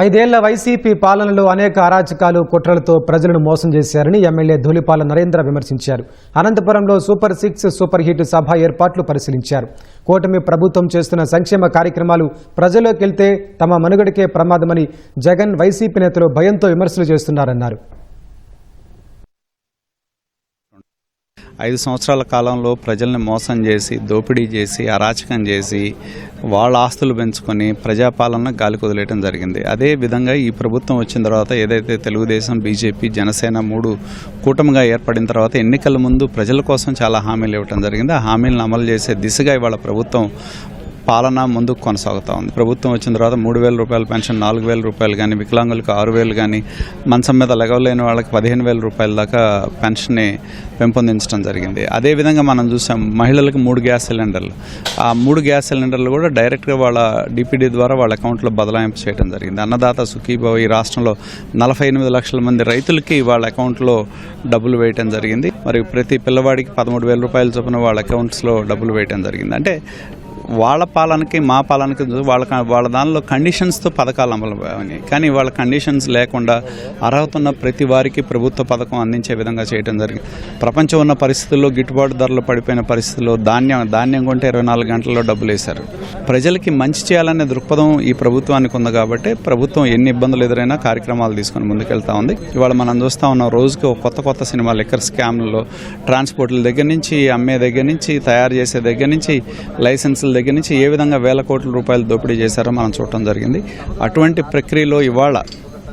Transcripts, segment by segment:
ఐదేళ్ళ వైసీపీ పాలనలో అనేక అరాచకాలు కుట్రలతో ప్రజలను మోసం చేశారని ఎమ్మెల్యే ధూళిపాల నరేంద్ర విమర్శించారు. అనంతపురంలో సూపర్ సిక్స్ సూపర్ హిట్ సభ ఏర్పాట్లు పరిశీలించారు. కూటమి ప్రభుత్వం చేస్తున్న సంక్షేమ కార్యక్రమాలు ప్రజల్లోకి వెళ్తే తమ మనుగడకే ప్రమాదమని జగన్ వైసీపీ నేతలు భయంతో విమర్శలు చేస్తున్నారన్నారు. ఐదు సంవత్సరాల కాలంలో ప్రజల్ని మోసం చేసి దోపిడీ చేసి అరాచకం చేసి వాళ్ళ ఆస్తులు పెంచుకొని ప్రజాపాలన గాలికి వదిలేయడం జరిగింది. అదే విధంగా ఈ ప్రభుత్వం వచ్చిన తర్వాత ఏదైతే తెలుగుదేశం బీజేపీ జనసేన మూడు కూటమిగా ఏర్పడిన తర్వాత ఎన్నికల ముందు ప్రజల కోసం చాలా హామీలు ఇవ్వడం జరిగింది. ఆ హామీలను అమలు చేసే దిశగా ఇవాళ ప్రభుత్వం పాలన ముందుకు కొనసాగుతూ ఉంది. ప్రభుత్వం వచ్చిన తర్వాత మూడు వేల రూపాయల పెన్షన్ నాలుగు వేల రూపాయలు కానీ వికలాంగులకు ఆరు వేలు కానీ మంచం మీద లెగవలేని వాళ్ళకి పదిహేను వేల రూపాయల దాకా పెన్షన్ని పెంపొందించడం జరిగింది. అదేవిధంగా మనం చూసాం మహిళలకు మూడు గ్యాస్ సిలిండర్లు. ఆ మూడు గ్యాస్ సిలిండర్లు కూడా డైరెక్ట్గా వాళ్ళ డిపిడి ద్వారా వాళ్ళ అకౌంట్లో బదలాయింపు చేయడం జరిగింది. అన్నదాత సుఖీభావ ఈ రాష్ట్రంలో నలభై ఎనిమిది లక్షల మంది రైతులకి వాళ్ళ అకౌంట్లో డబ్బులు వేయటం జరిగింది. మరి ప్రతి పిల్లవాడికి పదమూడు వేల రూపాయల చొప్పున వాళ్ళ అకౌంట్స్లో డబ్బులు వేయటం జరిగింది. అంటే వాళ్ళ పాలనకి మా పాలనకి వాళ్ళ వాళ్ళ దానిలో కండిషన్స్తో పథకాలు అమలు అయినాయి కానీ వాళ్ళ కండిషన్స్ లేకుండా అర్హత ఉన్న ప్రతి వారికి ప్రభుత్వ పథకం అందించే విధంగా చేయడం జరిగింది. ప్రపంచం ఉన్న పరిస్థితుల్లో గిట్టుబాటు ధరలు పడిపోయిన పరిస్థితుల్లో ధాన్యం ధాన్యం కొంటే ఇరవై నాలుగు గంటల్లో డబ్బులు వేశారు. ప్రజలకి మంచి చేయాలనే దృక్పథం ఈ ప్రభుత్వానికి ఉంది కాబట్టి ప్రభుత్వం ఎన్ని ఇబ్బందులు ఎదురైనా కార్యక్రమాలు తీసుకొని ముందుకెళ్తా ఉంది. ఇవాళ మనం చూస్తా ఉన్నాం రోజుకి ఒక కొత్త కొత్త సినిమా లిక్కర్ స్కామ్లలో ట్రాన్స్పోర్ట్ల దగ్గర నుంచి అమ్మే దగ్గర నుంచి తయారు చేసే దగ్గర నుంచి లైసెన్సుల దగ్గర నుంచి ఏ విధంగా వేల కోట్ల రూపాయలు దోపిడీ చేశారో మనం చూడటం జరిగింది. అటువంటి ప్రక్రియలో ఇవాళ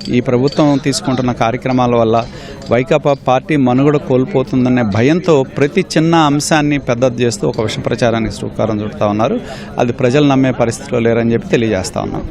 ఈ ప్రభుత్వం తీసుకుంటున్న కార్యక్రమాల వల్ల వైకాపా పార్టీ మనుగడ కోల్పోతుందనే భయంతో ప్రతి చిన్న అంశాన్ని పెద్దది చేస్తూ ఒక విష ప్రచారానికి శ్రీకారం చుడతా ఉన్నారు. అది ప్రజలు నమ్మే పరిస్థితిలో లేరని చెప్పి తెలియజేస్తా ఉన్నాం.